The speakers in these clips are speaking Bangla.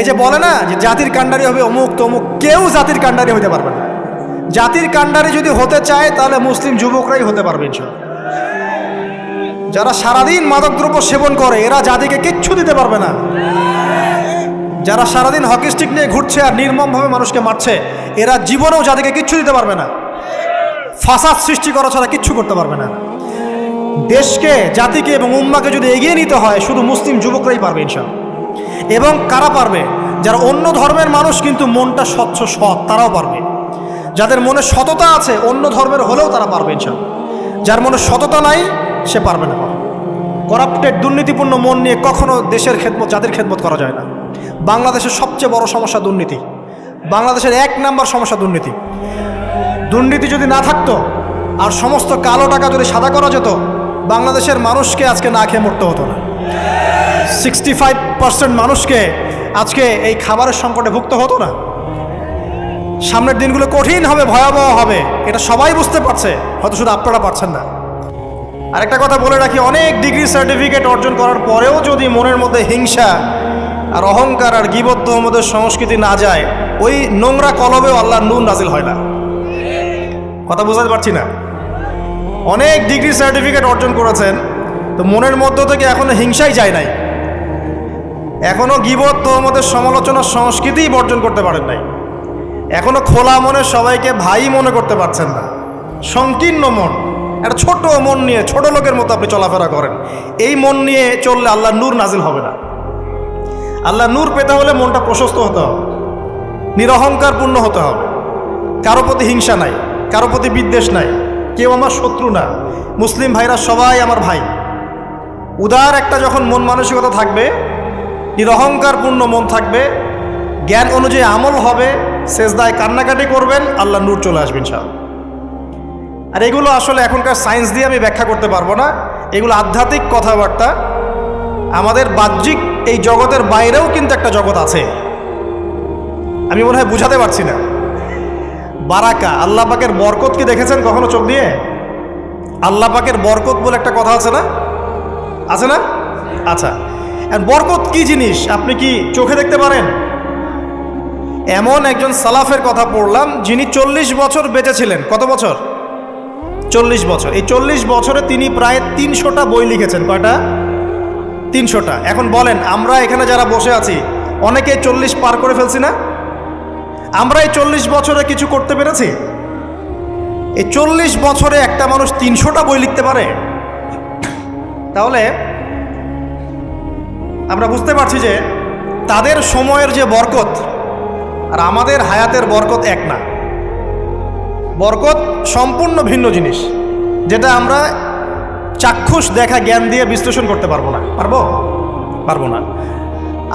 এই যে বলে না যে জাতির কাণ্ডারি হবে অমুক তমুক, কেউ জাতির কাণ্ডারি হতে পারবে না। জাতির কাণ্ডারি যদি হতে চায়, তাহলে মুসলিম যুবকরাই হতে পারবে ইনশাল্লাহ। যারা সারাদিন মাদকদ্রব্য সেবন করে, এরা জাতিকে কিচ্ছু দিতে পারবে না। যারা সারাদিন হকি স্টিক নিয়ে ঘুরছে আর নির্মমভাবে মানুষকে মারছে, এরা জীবনেও জাতিকে কিচ্ছু দিতে পারবে না। ফাসাদ সৃষ্টি করা ছাড়া কিচ্ছু করতে পারবে না। দেশকে, জাতিকে এবং উম্মাকে যদি এগিয়ে নিতে হয়, শুধু মুসলিম যুবকরাই পারবে ইনশাল এবং কারা পারবে? যারা অন্য ধর্মের মানুষ কিন্তু মনটা স্বচ্ছ, সৎ, তারাও পারবে। যাদের মনে সততা আছে, অন্য ধর্মের হলেও তারা পারবে ইনশাল যার মনে সততা নাই, সে পারবে না। করাপ্টেড, দুর্নীতিপূর্ণ মন নিয়ে কখনো দেশের খেদমত জাতির খেদমত করা যায় না। বাংলাদেশের সবচেয়ে বড় সমস্যা দুর্নীতি। বাংলাদেশের এক নাম্বার সমস্যা দুর্নীতি। দুর্নীতি যদি না থাকতো, আর সমস্ত কালো টাকা যদি সাদা করা যেত, বাংলাদেশের মানুষকে আজকে না খেয়ে মরতে হতো না। সিক্সটি ফাইভ পার্সেন্ট মানুষকে আজকে এই খাবারের সংকটে ভুগতে হতো না। সামনের দিনগুলো কঠিন হবে, ভয়াবহ হবে। এটা সবাই বুঝতে পারছে, হয়তো শুধু আপনারা পারছেন না। আরেকটা কথা বলে রাখি, অনেক ডিগ্রি সার্টিফিকেট অর্জন করার পরেও যদি মনের মধ্যে হিংসা আর অহংকার আর গিবদ্ধ আমাদের সংস্কৃতি না যায়, ওই নোংরা কলবেও আল্লাহ নুন নাজিল হয় না। কথা বোঝাতে পারছি না। অনেক ডিগ্রি সার্টিফিকেট অর্জন করেছেন তো মনের মধ্য থেকে এখনও হিংসাই যায় নাই। এখনও গিবত তো আমাদের সমালোচনার সংস্কৃতিই বর্জন করতে পারেন নাই। এখনও খোলা মনে সবাইকে ভাই মনে করতে পারছেন না। সংকীর্ণ মন, একটা ছোট মন নিয়ে ছোট লোকের মতো আপনি চলাফেরা করেন। এই মন নিয়ে চললে আল্লাহ নূর নাজিল হবে না। আল্লাহ নূর পেতে হলে মনটা প্রশস্ত হতে হবে। নিরহংকারপূর্ণ হতে হবে। কারও প্রতি হিংসা নাই, কারও প্রতি বিদ্বেষ নাই, কেউ আমার শত্রু না। মুসলিম ভাইরা সবাই আমার ভাই। উদার একটা যখন মন মানসিকতা থাকবে, নিরহংকারপূর্ণ মন থাকবে, জ্ঞান অনুযায়ী আমল হবে শেষদায় কান্নাকাটি করবেন, আল্লাহ নূর চলে আসবেন সব আর এগুলো আসলে এখনকার সায়েন্স দিয়ে আমি ব্যাখ্যা করতে পারব না। এগুলো আধ্যাত্মিক কথাবার্তা। আমাদের বাহ্যিক এই জগতের বাইরেও কিন্তু একটা জগৎ আছে। আমি মনে হয় বুঝাতে পারছি না। বারাকা, আল্লাহ পাকের বরকত কি দেখেছেন কখনো চোখ দিয়ে? আল্লাহ পাকের বরকত বলে একটা কথা আছে না? আছে না? আচ্ছা। বরকত কি জিনিস? আপনি কি চোখে দেখতে পারেন? এমন একজন সালাফের কথা পড়লাম, যিনি চল্লিশ বছর বেঁচে ছিলেন কত বছর? চল্লিশ বছর। এই চল্লিশ বছরে তিনি প্রায় তিনশোটা বই লিখেছেন। কয়টা? তিনশোটা। এখন বলেন, আমরা এখানে যারা বসে আছি, অনেকে চল্লিশ পার করে ফেলছি না? আমরা এই চল্লিশ বছরে কিছু করতে পেরেছি? এই চল্লিশ বছরে একটা মানুষ তিনশোটা বই লিখতে পারে? তাহলে আমরা বুঝতে পারছি যে তাদের সময়ের যে বরকত আর আমাদের হায়াতের বরকত এক না। বরকত সম্পূর্ণ ভিন্ন জিনিস, যেটা আমরা চাক্ষুষ দেখা জ্ঞান দিয়ে বিশ্লেষণ করতে পারব না। পারব? পারব না।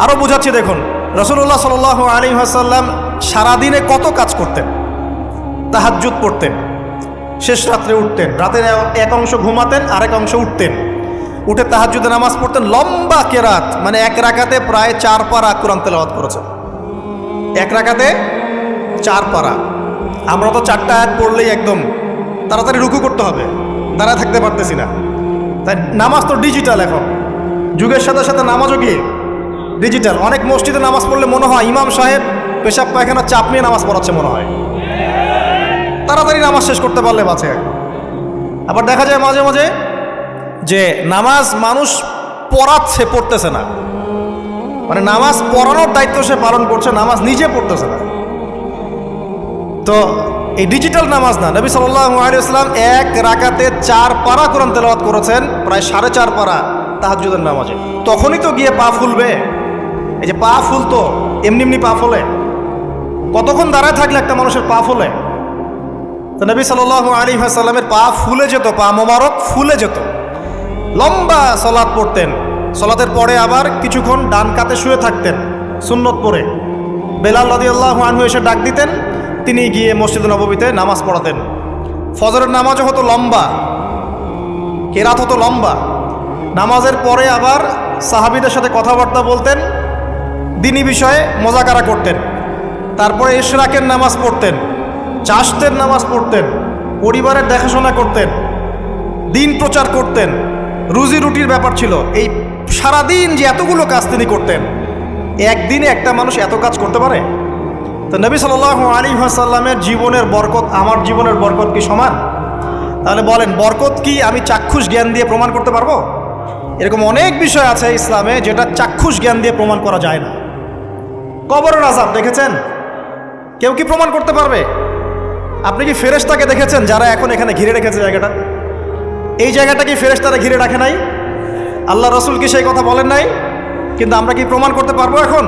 আরও বোঝাচ্ছি দেখুন রসুল্লাহ সাল আলী আসাল্লাম সারাদিনে কত কাজ করতেন? তাহাজ্জুদ পড়তেন, শেষ রাত্রে উঠতেন, রাতের এক অংশ ঘুমাতেন, আরেক অংশ উঠতেন। উঠে তাহাজ্জুদে নামাজ পড়তেন লম্বা কেরাত মানে এক রাকাতে প্রায় চার পারা কোরআন তেলাওয়াত করেছেন। এক রাকাতে চার পারা। আমরা তো চারটা আয়াত পড়লেই একদম তাড়াতাড়ি রুকু করতে হবে, দাঁড়ায় থাকতে পারতেছি না। তাই নামাজ তো ডিজিটাল এখন। যুগের সাথে সাথে নামাজও কি? ডিজিটাল। অনেক মসজিদে নামাজ পড়লে মনে হয় ইমাম সাহেব পেশাব পায়খানা চাপ নিয়ে নামাজ পড়াচ্ছে মনে হয়। তাড়াতাড়ি নামাজ শেষ করতে পারলে বাঁচে। আবার দেখা যায় মাঝে মাঝে যে নামাজ মানুষ পড়াচ্ছে, পড়তেছে না। মানে নামাজ পড়ানোর দায়িত্ব সে পালন করছে, নামাজ নিজে পড়তেছে না। তো এই ডিজিটাল নামাজ না, নবী সাল্লাম এক রাকাতে চার পারা কোরআন তেলাওয়াত করেছেন, প্রায় সাড়ে চার পারা তাহাজুদের নামাজে। তখনই তো গিয়ে পা ফুলবে। এই যে পা ফুলতো, এমনি এমনি পা ফোলে। কতক্ষণ দাঁড়ায় থাকলে একটা মানুষের পা ফোলে? তো নবী সাল আলী পা ফুলে যেত, পা মোবারক ফুলে যেত। লম্বা সলাদ পড়তেন। সলাতের পরে আবার কিছুক্ষণ ডান কাতে শুয়ে থাকতেন, সুন্নত পরে বেলাল রদিয়াল্লাহ আনহু এসে ডাক দিতেন, তিনি গিয়ে মসজিদ নবমীতে নামাজ পড়াতেন। ফজরের নামাজও হতো লম্বা, কেরাত হতো লম্বা। নামাজের পরে আবার সাহাবিদের সাথে কথাবার্তা বলতেন, দিনী বিষয়ে মজাকারা করতেন। তারপরে ইশরাকের নামাজ পড়তেন চাষতের নামাজ পড়তেন, পরিবারের দেখাশোনা করতেন, দিন প্রচার করতেন। রুজি রুটির ব্যাপার ছিল। এই সারাদিন যে এতগুলো কাজ তিনি করতেন, একদিনে একটা মানুষ এত কাজ করতে পারে? তো নবী সাল আলী সাল্লামের জীবনের বরকত, আমার জীবনের বরকত কি সমান? তাহলে বলেন, বরকত কি আমি চাক্ষুষ জ্ঞান দিয়ে প্রমাণ করতে পারব? এরকম অনেক বিষয় আছে ইসলামে যেটা চাক্ষুষ জ্ঞান দিয়ে প্রমাণ করা যায় না। কবরের আজাব দেখেছেন? কেউ কি প্রমাণ করতে পারবে? আপনি কি ফেরেশতাকে দেখেছেন যারা এখন এখানে ঘিরে রেখেছে জায়গাটা? এই জায়গাটা কি ফেরেশতারা ঘিরে রাখে নাই? আল্লাহ রসুল কি সেই কথা বলেন নাই? কিন্তু আমরা কি প্রমাণ করতে পারব এখন?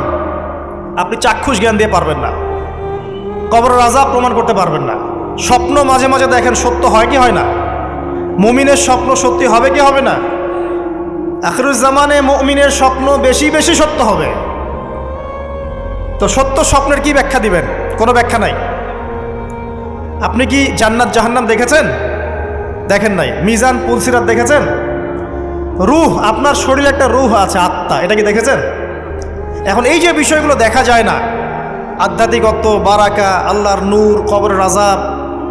আপনি চাক্ষুষ জ্ঞান দিয়ে পারবেন না। কবর রাজা প্রমাণ করতে পারবেন না। স্বপ্ন মাঝে মাঝে দেখেন সত্য হয় কি হয় না। মমিনের স্বপ্ন সত্যি হবে কি হবে না? আখরুজ্জামানে মুমিনের স্বপ্ন বেশি বেশি সত্য হবে। তো সত্য স্বপ্নের কি ব্যাখ্যা দিবেন? কোনো ব্যাখ্যা নাই। আপনি কি জান্নাত জাহান্নাম দেখেছেন? দেখেন নাই, মিজান পুলসিরাত দেখেছেন? রুহ, আপনার শরীরে একটা রুহ আছে, আত্মা, এটা কি দেখেছেন? এখন এই যে বিষয়গুলো দেখা যায় না, আধ্যাত্মিকত্ব, বারাকা, আল্লাহর নূর কবর রাজাব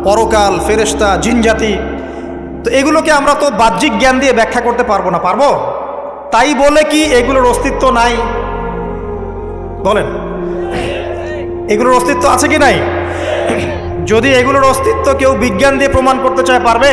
পরকাল ফেরেস্তা জিনজাতি, তো এগুলোকে আমরা তো বাহ্যিক জ্ঞান দিয়ে ব্যাখ্যা করতে পারব না, পারব? তাই বলে কি এগুলোর অস্তিত্ব নাই? বলেন। এগুলোর অস্তিত্ব আছে কি নাই? যদি এগুলোর অস্তিত্ব কেউ বিজ্ঞান দিয়ে প্রমাণ করতে চায়, পারবে?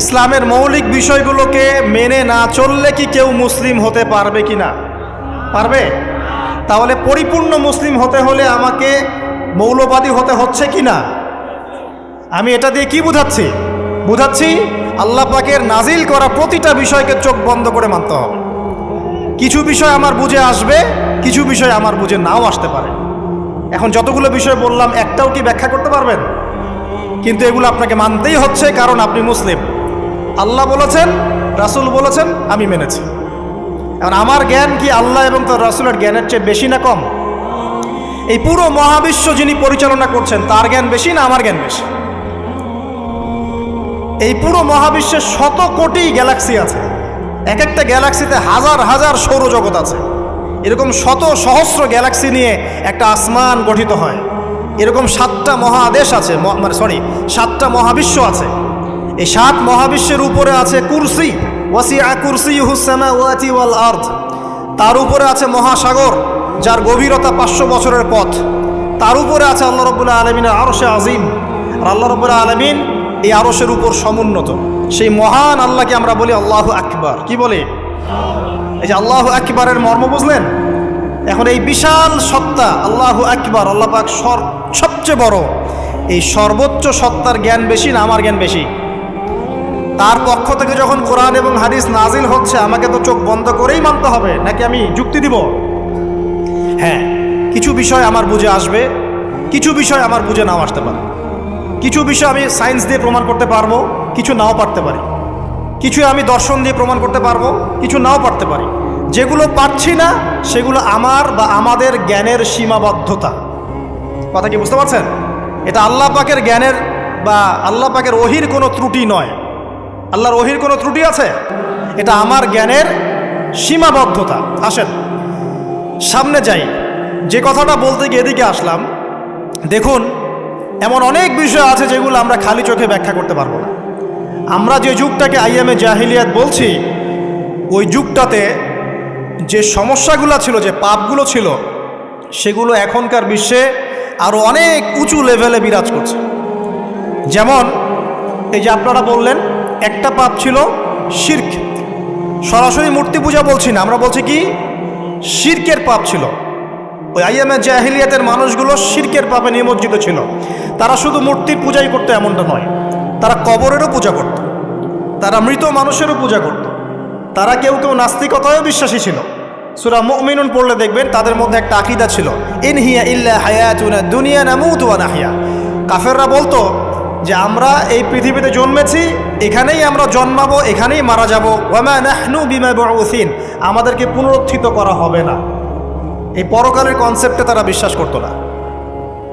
ইসলামের মৌলিক বিষয়গুলোকে মেনে না চললে কি কেউ মুসলিম হতে পারবে কি না? পারবে? তাহলে পরিপূর্ণ মুসলিম হতে হলে আমাকে মৌলবাদী হতে হচ্ছে কি না? আমি এটা দিয়ে কি বুঝাচ্ছি? বুঝাচ্ছি আল্লাহ পাকের নাজিল করা প্রতিটা বিষয়কে চোখ বন্ধ করে মানতে হবে। কিছু বিষয় আমার বুঝে আসবে, কিছু বিষয় আমার বুঝে নাও আসতে পারে। এখন যতগুলো বিষয় বললাম, একটাও কি ব্যাখ্যা করতে পারবেন? কিন্তু এগুলো আপনাকে মানতেই হচ্ছে কারণ আপনি মুসলিম। আল্লাহ বলেছেন, রাসুল বলেছেন, আমি মেনেছি। এখন আমার জ্ঞান কি আল্লাহ এবং তার রাসুলের জ্ঞানের চেয়ে বেশি না কম? এই পুরো মহাবিশ্ব যিনি পরিচালনা করছেন, তার জ্ঞান বেশি না আমার জ্ঞান বেশি? এই পুরো মহাবিশ্বের শত কোটি গ্যালাক্সি আছে। এক একটা গ্যালাক্সিতে হাজার হাজার সৌরজগৎ আছে। এরকম শত সহস্র গ্যালাক্সি নিয়ে একটা আসমান গঠিত হয়। এরকম সাতটা মহাদেশ আছে মানে সরি সাতটা মহাবিশ্ব আছে। এই সাত মহাবিশ্বের উপরে আছে কুরসি, ওয়াসিআ কুরসি হুসামা ওয়াতি ওয়াল আর্থ তার উপরে আছে মহাসাগর, যার গভীরতা পাঁচশো বছরের পথ। তার উপরে আছে আল্লাহ রবুল্লাহ আলমিনের আরশে আজিম। আর আল্লাহ রবুল্লাহ আলমিন এই আরশের উপর সমুন্নত। সেই মহান আল্লাহকে আমরা বলি আল্লাহ আকবার। কি বলে? এই যে আল্লাহ আকবারের মর্ম বুঝলেন? এখন এই বিশাল সত্তা, আল্লাহ আকবার, আল্লাহ পাক সর সবচেয়ে বড়। এই সর্বোচ্চ সত্তার জ্ঞান বেশি না আমার জ্ঞান বেশি? তার পক্ষ থেকে যখন কোরআন এবং হাদিস নাজিল হচ্ছে, আমাকে তো চোখ বন্ধ করেই মানতে হবে, নাকি আমি যুক্তি দিব? হ্যাঁ কিছু বিষয় আমার বুঝে আসবে, কিছু বিষয় আমার বুঝে নাও আসতে পারে। কিছু বিষয় আমি সায়েন্স দিয়ে প্রমাণ করতে পারব, কিছু নাও পারতে পারি। কিছু আমি দর্শন দিয়ে প্রমাণ করতে পারব, কিছু নাও পারতে পারি। যেগুলো পারছি না, সেগুলো আমার বা আমাদের জ্ঞানের সীমাবদ্ধতা। কথা কি বুঝতে পারছেন? এটা আল্লাহ পাকের জ্ঞানের বা আল্লাহ পাকের ওহির কোনো ত্রুটি নয়। আল্লাহর ওহির কোনো ত্রুটি আছে? এটা আমার জ্ঞানের সীমাবদ্ধতা। আসেন, সামনে যাই। যে কথাটা বলতে গিয়ে এদিকে আসলাম, দেখুন, এমন অনেক বিষয় আছে যেগুলো আমরা খালি চোখে ব্যাখ্যা করতে পারব না। আমরা যে যুগটাকে আইএমএ জাহিলিয়াত বলছি, ওই যুগটাতে যে সমস্যাগুলো ছিল, যে পাপগুলো ছিল, সেগুলো এখনকার বিশ্বে আরও অনেক উঁচু লেভেলে বিরাজ করছে। যেমন, এই যে আপনারা বললেন একটা পাপ ছিল শির্ক। সরাসরি মূর্তি পূজা বলছি না, আমরা বলছি কি? শির্কের পাপ ছিল। ওই আইএমএ জাহিলিয়াতের মানুষগুলো শির্কের পাপে নিমজ্জিত ছিল। তারা শুধু মূর্তির পূজাই করতো, এমনটা নয়। তারা কবরেরও পূজা করত। তারা মৃত মানুষেরও পূজা করত। তারা কেউ কেউ নাস্তিকতায়ও বিশ্বাসী ছিল। সুরা মুমিনুন পড়লে দেখবেন তাদের মধ্যে একটা আকিদা ছিল। ইনহিয়া ইল্লা হায়াতুনা দুনিয়া নামুতু ওয়া নাহিয়া। কাফেররা বলতো যে আমরা এই পৃথিবীতে জন্মেছি, এখানেই আমরা জন্মাবো, এখানেই মারা যাব। ওয়ামা নাহনু বিমা বুউসিন, আমাদেরকে পুনরুত্থিত করা হবে না। এই পরকালের কনসেপ্টে তারা বিশ্বাস করতো না।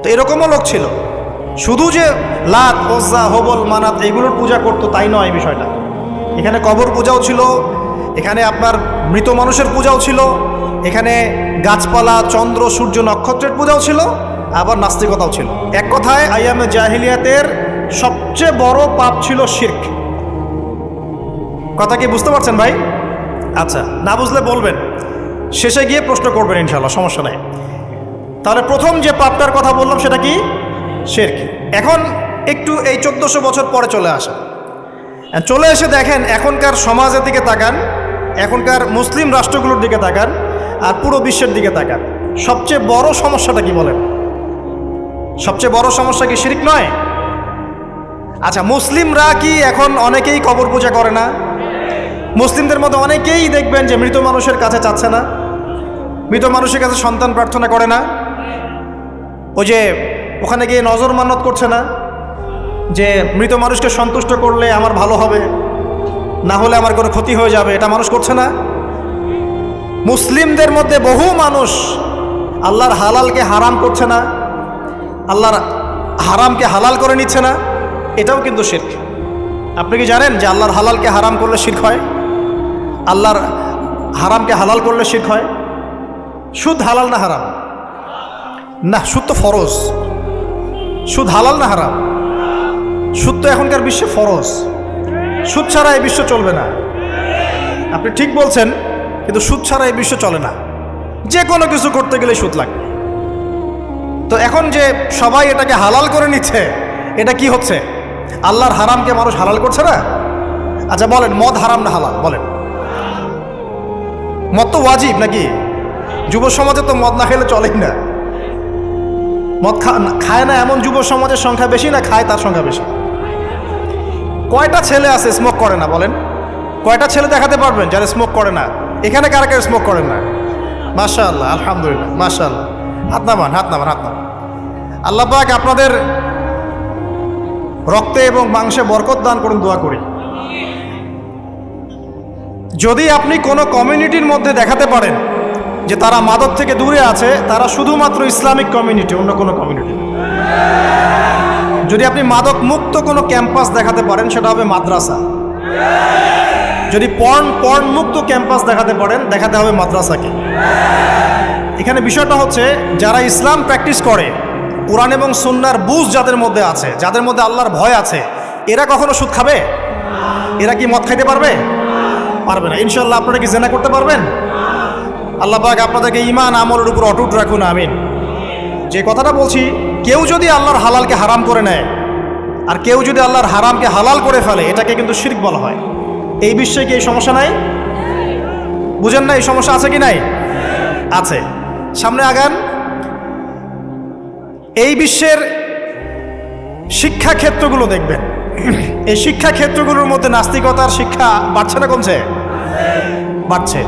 তো এরকমও লোক ছিল। শুধু যে লাত, ওজ্জা, হবল, মানাত এগুলোর পূজা করতো, তাই নয় এই বিষয়টা। এখানে কবর পূজাও ছিল, এখানে আপনার মৃত মানুষের পূজাও ছিল, এখানে গাছপালা, চন্দ্র, সূর্য, নক্ষত্রের পূজাও ছিল, আবার নাস্তিকতাও ছিল। এক কথায় আইয়ামে জাহিলিয়াতের সবচেয়ে বড় পাপ ছিল শির্ক। কথা কি বুঝতে পারছেন ভাই? আচ্ছা না বুঝলে বলবেন। শেষে গিয়ে প্রশ্ন করবেন ইনশাল্লাহ সমস্যা নাই। তাহলে প্রথম যে পাপটার কথা বললাম সেটা কি? শেরক। এখন একটু এই চোদ্দোশো বছর পরে চলে আসা। চলে এসে দেখেন, এখনকার সমাজের দিকে তাকান, এখনকার মুসলিম রাষ্ট্রগুলোর দিকে তাকান, আর পুরো বিশ্বের দিকে তাকান। সবচেয়ে বড় সমস্যাটা কি বলেন? সবচেয়ে বড় সমস্যা কি শিরিক নয়? আচ্ছা মুসলিমরা কি এখন অনেকেই কবর পূজা করে না? মুসলিমদের মধ্যে অনেকেই দেখবেন যে মৃত মানুষের কাছে চাচ্ছে না, মৃত মানুষের কাছে সন্তান প্রার্থনা করে না। ওই যে ওখানে গিয়ে নজর মান্নত করছে না, যে মৃত মানুষকে সন্তুষ্ট করলে আমার ভালো হবে, না হলে আমার কোনো ক্ষতি হয়ে যাবে, এটা মানুষ করছে না। মুসলিমদের মধ্যে বহু মানুষ আল্লাহর হালালকে হারাম করছে না, আল্লাহর হারামকে হালাল করে নিচ্ছে না। এটাও কিন্তু শির্ক। আপনি কি জানেন যে আল্লাহর হালালকে হারাম করলে শির্ক হয়? আল্লাহর হারামকে হালাল করলে শির্ক হয়? সুদ হালাল না হারাম? না, সুদ তো ফরজ। সুদ হালাল না হারাম? সুদ তো এখনকার বিশ্বে ফরজ। সুদ ছাড়া এই বিশ্ব চলবে না। আপনি ঠিক বলছেন, কিন্তু সুদ ছাড়া এই বিশ্ব চলে না। যে কোনো কিছু করতে গেলে সুদ লাগবে। তো এখন যে সবাই এটাকে হালাল করে নিচ্ছে, এটা কি হচ্ছে? আল্লাহর হারামকে মানুষ হালাল করছে না? আচ্ছা বলেন, মদ হারাম না হালাল? বলেন। মদ তো ওয়াজিব নাকি? যুব সমাজে তো মদ না খেলে চলেই না। মদ খায় না এমন যুব সমাজের সংখ্যা বেশি না খায় তার সংখ্যা বেশি। কয়টা ছেলে আছে স্মোক করে না, বলেন? কয়টা ছেলে দেখাতে পারবেন যারা স্মোক করে না? এখানে কারা কারা স্মোক করেন না? মাশা আল্লাহ আলহামদুলিল্লাহ মাশা আল্লাহ হাত নামান হাত নামান হাত নামান। আল্লাহ আপনাদের রক্তে এবং মাংসে বরকত দান করুন, দোয়া করি। যদি আপনি কোনো কমিউনিটির মধ্যে দেখাতে পারেন যে তারা মাদক থেকে দূরে আছে, তারা শুধুমাত্র ইসলামিক কমিউনিটি, অন্য কোনো কমিউনিটি যদি আপনি মাদক মুক্ত কোনো ক্যাম্পাস দেখাতে পারেন, সেটা হবে মাদ্রাসা। যদি পর্ন পর্ন মুক্ত ক্যাম্পাস দেখাতে পারেন, দেখাতে হবে মাদ্রাসাকে। এখানে বিষয়টা হচ্ছে, যারা ইসলাম প্র্যাকটিস করে কোরআন এবং সুন্নার বুঝ যাদের মধ্যে আছে, যাদের মধ্যে আল্লাহর ভয় আছে, এরা কখনো সুদ খাবে? এরা কি মদ খাইতে পারবে? পারবে না। ইনশাল্লাহ আপনারা কি জেনা করতে পারবেন? আল্লাহ পাক আপনাদেরকে ইমান আমলের উপর অটুট রাখুন, আমিন। যে কথাটা বলছি, কেউ যদি আল্লাহর হালালকে হারাম করে নেয়, আর কেউ যদি আল্লাহর হারামকে হালাল করে ফেলে, এটাকে কিন্তু শিরক বলা হয়। এই বিশ্বে কি এই সমস্যা নাই? বুঝেন না এই সমস্যা আছে কি নাই? আছে। সামনে আগান। এই বিশ্বের শিক্ষা ক্ষেত্রগুলো দেখবেন। এই শিক্ষা ক্ষেত্রগুলোর মধ্যে নাস্তিকতার শিক্ষা বাড়ছে না কমছে? বাড়ছে।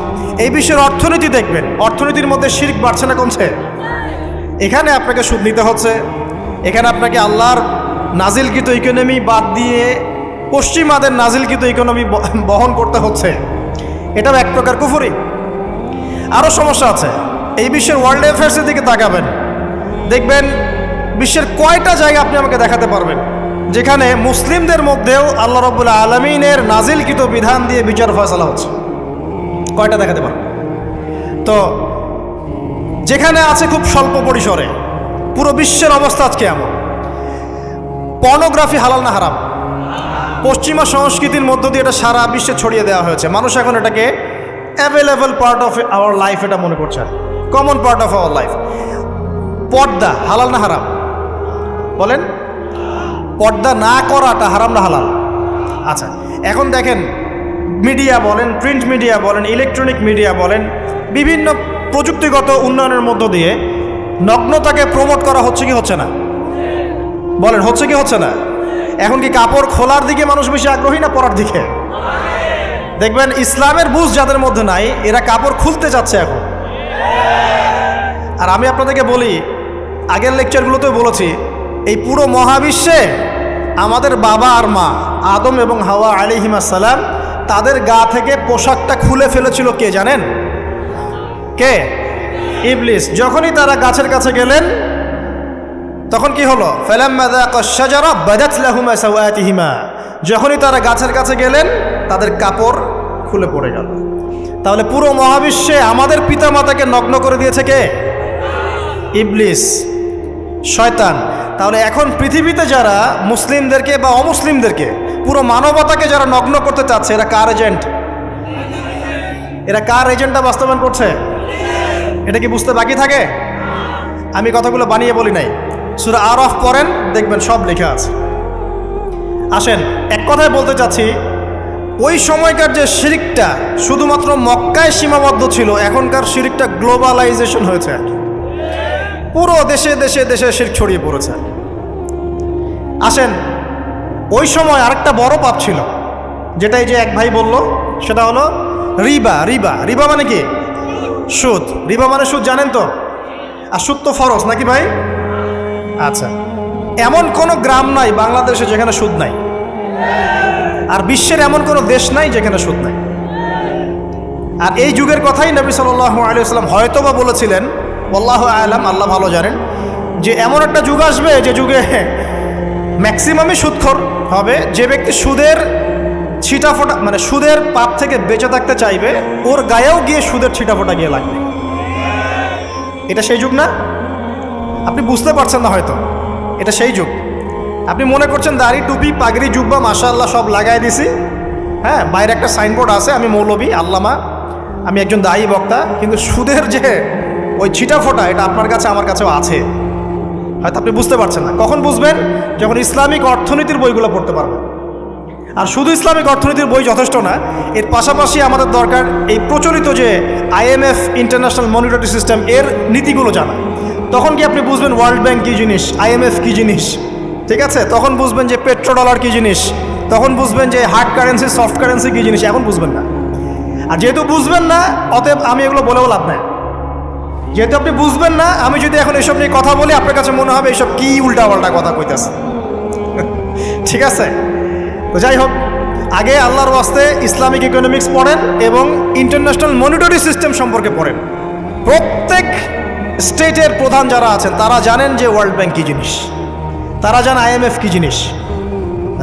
এই বিশ্বের অর্থনীতি দেখবেন, অর্থনীতির মধ্যে শির্ক বাড়ছে না কমছে? এখানে আপনাকে সুদ নিতে হচ্ছে। এখানে আপনাকে আল্লাহর নাজিলকৃত ইকোনমি বাদ দিয়ে পশ্চিমাদের নাজিলকৃত ইকোনমি বহন করতে হচ্ছে। এটাও এক প্রকার কুফুরি। আরও সমস্যা আছে। এই বিশ্বের ওয়ার্ল্ড অ্যাফেয়ার্সের দিকে তাকাবেন। দেখবেন বিশ্বের কয়টা জায়গা আপনি আমাকে দেখাতে পারবেন? যেখানে মুসলিমদের মধ্যেও আল্লাহ রবুল্লা আলমিনের নাজিলকৃত বিধান দিয়ে বিচার ফয়সলা হচ্ছে। কয়টা দেখাতে পারবেন? তো, যেখানে আছে খুব স্বল্প পরিসরে, পুরো বিশ্বের অবস্থা আজকে এমন। পর্নোগ্রাফি হালাল না হারাম? পশ্চিমা সংস্কৃতির মধ্য দিয়ে এটা সারা বিশ্বে ছড়িয়ে দেওয়া হয়েছে। মানুষ এখন এটাকে available part of our life এটা মনে করছে। Common part of our life পর্দা হালাল না হারাম? বলেন, পর্দা না করাটা হারাম না হালাল। আচ্ছা এখন দেখেন, মিডিয়া বলেন, প্রিন্ট মিডিয়া বলেন, ইলেকট্রনিক মিডিয়া বলেন, বিভিন্ন প্রযুক্তিগত উন্নয়নের মধ্য দিয়ে নগ্নতাকে প্রমোট করা হচ্ছে কি হচ্ছে না? বলেন, হচ্ছে কি হচ্ছে না? এখন কি কাপড় খোলার দিকে মানুষ বেশি আগ্রহী না পরার দিকে? দেখবেন, ইসলামের বুঝ যাদের মধ্যে নাই, এরা কাপড় খুলতে যাচ্ছে এখন। আর আমি আপনাদেরকে বলি, আগের লেকচারগুলোতেও বলেছি এই পুরো মহাবিশ্বে আমাদের বাবা আর মা, আদম এবং হাওয়া আলিহিমা সালাম তাদের গা থেকে পোশাকটা খুলে ফেলেছিল কে জানেন? কে? ইবলিস। যখনই তারা গাছের কাছে গেলেন, তখন কি হলো? যখনই তারা গাছের কাছে গেলেন, তাদের কাপড় খুলে পড়ে গেল। তাহলে পুরো মহাবিশ্বে আমাদের পিতামাতাকে নগ্ন করে দিয়েছে কে? ইবলিস। শয়তান। তাহলে এখন পৃথিবীতে যারা মুসলিমদেরকে বা অমুসলিমদেরকে, পুরো মানবতাকে যারা নগ্ন করতে চাচ্ছে, এরা কার এজেন্ট? এরা কার এজেন্টটা বাস্তবায়ন করছে? এটা কি বুঝতে বাকি থাকে? আমি কথাগুলো বানিয়ে বলি নাই। সুরা আর অফ করেন দেখবেন সব লেখা আছে। আসেন, এক কথায় বলতে চাচ্ছি, ওই সময়কার যে শিরিকটা শুধুমাত্র মক্কায় সীমাবদ্ধ ছিল, এখনকার শিরিকটা গ্লোবালাইজেশন হয়েছে। পুরো দেশে দেশে দেশে শির ছড়িয়ে পড়েছে। আসেন। ওই সময় আরেকটা বড় পাপ ছিল, যেটাই যে এক ভাই বলল, সেটা হলো রিবা রিবা। রিবা মানে কি? সুদ। রিবা মানে সুদ, জানেন তো? আর সুদ তো ফরজ, নাকি ভাই? আচ্ছা। এমন কোনো গ্রাম নাই বাংলাদেশে যেখানে সুদ নাই। আর বিশ্বের এমন কোনো দেশ নাই যেখানে সুদ নাই। আর এই যুগের কথাই নবী সাল্লাম হয়তো বা বলেছিলেন আলাম আল্লাহ ভালো জানেন, যে এমন একটা যুগ আসবে, যে যুগে ম্যাক্সিমামই সুদখোর হবে। যে ব্যক্তি সুদের ছিটা ফোটা মানে সুদের পাপ থেকে বেঁচে থাকতে চাইবে, ওর গায়েও গিয়ে সুদের ছিটা ফোটা গিয়ে লাগবে। এটা সেই যুগ না? আপনি বুঝতে পারছেন না হয়তো। এটা সেই যুগ। আপনি মনে করছেন দাড়ি, টুপি, পাগড়ি, জুব্বা মাশা আল্লাহ সব লাগাই দিছি? হ্যাঁ বাইরে একটা সাইনবোর্ড আছে, আমি মৌলবী, আল্লামা, আমি একজন দায়ী বক্তা, কিন্তু সুদের যে ওই ছিটা ফোটা এটা আপনার কাছে, আমার কাছেও আছে। হয়তো আপনি বুঝতে পারছেন না। কখন বুঝবেন? যখন ইসলামিক অর্থনীতির বইগুলো পড়তে পারবেন। আর শুধু ইসলামিক অর্থনীতির বই যথেষ্ট না, এর পাশাপাশি আমাদের দরকার এই প্রচলিত যে আইএমএফ ইন্টারন্যাশনাল মনিটরি সিস্টেম, এর নীতিগুলো জানা। তখন কি আপনি বুঝবেন ওয়ার্ল্ড ব্যাংক কী জিনিস আইএমএফ কী জিনিস? ঠিক আছে? তখন বুঝবেন যে পেট্রো ডলার কী জিনিস, তখন বুঝবেন যে হার্ড কারেন্সি, সফট কারেন্সি কী জিনিস, এখন বুঝবেন না। আর যেহেতু বুঝবেন না, অতএব আমি এগুলো বলেও লাভ নাই। যেহেতু আপনি বুঝবেন না, আমি যদি এখন এসব নিয়ে কথা বলি, আপনার কাছে মনে হবে এসব কি উল্টাপাল্টা কথা কইতেছে। ঠিক আছে? তো যাই হোক, আগে আল্লাহর ওয়াস্তে ইসলামিক ইকোনমিক্স পড়েন এবং ইন্টারন্যাশনাল মনিটরি সিস্টেম সম্পর্কে পড়েন। প্রত্যেক স্টেটের প্রধান যারা আছেন, তারা জানেন যে ওয়ার্ল্ড ব্যাংক কী জিনিস। তারা জানে আইএমএফ কী জিনিস।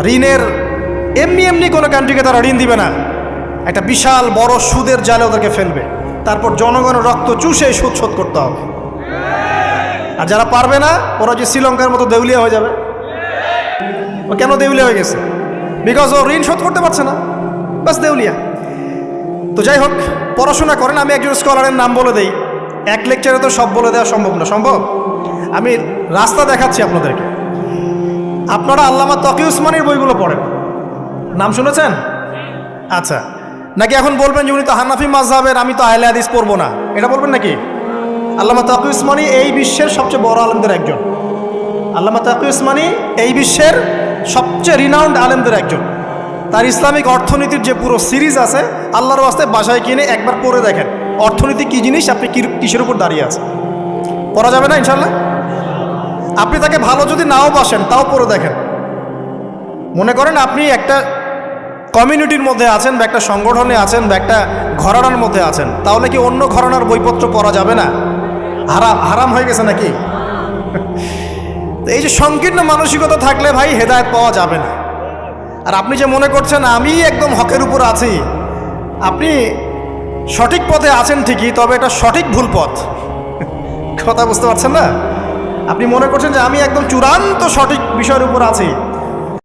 ঋণের এমনি এমনি কোনো কান্ট্রিকে তারা ঋণ দিবে না। একটা বিশাল বড় সুদের জালে ওদেরকে ফেলবে। তারপর জনগণের রক্ত চুষে সুদ শোধ করতে হবে। আর যারা পারবে না, ওরা যে শ্রীলঙ্কার মতো দেউলিয়া হয়ে যাবে। কেন দেউলিয়া হয়ে গেছে? বিকজ ও ঋণ শোধ করতে পারছে না। বাস দেউলিয়া। তো যাই হোক, পড়াশোনা করেন, আমি একজন স্কলারের নাম বলে দেই। এক লেকচারে তো সব বলে দেওয়া সম্ভব না, সম্ভব? আমি রাস্তা দেখাচ্ছি আপনাদেরকে। আপনারা আল্লামা তকি উসমানির বইগুলো পড়েন। নাম শুনেছেন? আচ্ছা। নাকি এখন বলবেন যে উনি তো হানাফি মাজহাবের আমি তো আহলে হাদিস পড়ব না? এটা বলবেন নাকি? আল্লামা তাকি উসমানি এই বিশ্বের সবচেয়ে বড় আলেমদের একজন। আল্লামা তাকি উসমানি এই বিশ্বের সবচেয়ে রিনাউন্ড আলেমদের একজন। তার ইসলামিক অর্থনীতির যে পুরো সিরিজ আছে, আল্লাহর ওয়াস্তে বাসায় কিনে একবার পড়ে দেখেন, অর্থনীতি কী জিনিস, আপনি কিসের উপর দাঁড়িয়ে আছে পড়া যাবে না ইনশাল্লাহ আপনি তাকে ভালো যদি নাও বাসেন, তাও পড়ে দেখেন। মনে করেন আপনি একটা কমিউনিটির মধ্যে আছেন বা একটা সংগঠনে আছেন বা একটা ঘরানার মধ্যে আছেন, তাহলে কি অন্য ঘরানার বইপত্র পড়া যাবে না? হারাম হারাম হয়ে গেছে নাকি? এই যে সংকীর্ণ মানসিকতা থাকলে ভাই হেদায়ত পাওয়া যাবে না। আর আপনি যে মনে করছেন, আমি একদম হকের উপর আছি, আপনি সঠিক পথে আছেন ঠিকই, তবে এটা সঠিক ভুল পথ। কথা বুঝতে পারছেন না? আপনি মনে করছেন যে আমি একদম চূড়ান্ত সঠিক বিষয়ের উপর আছি।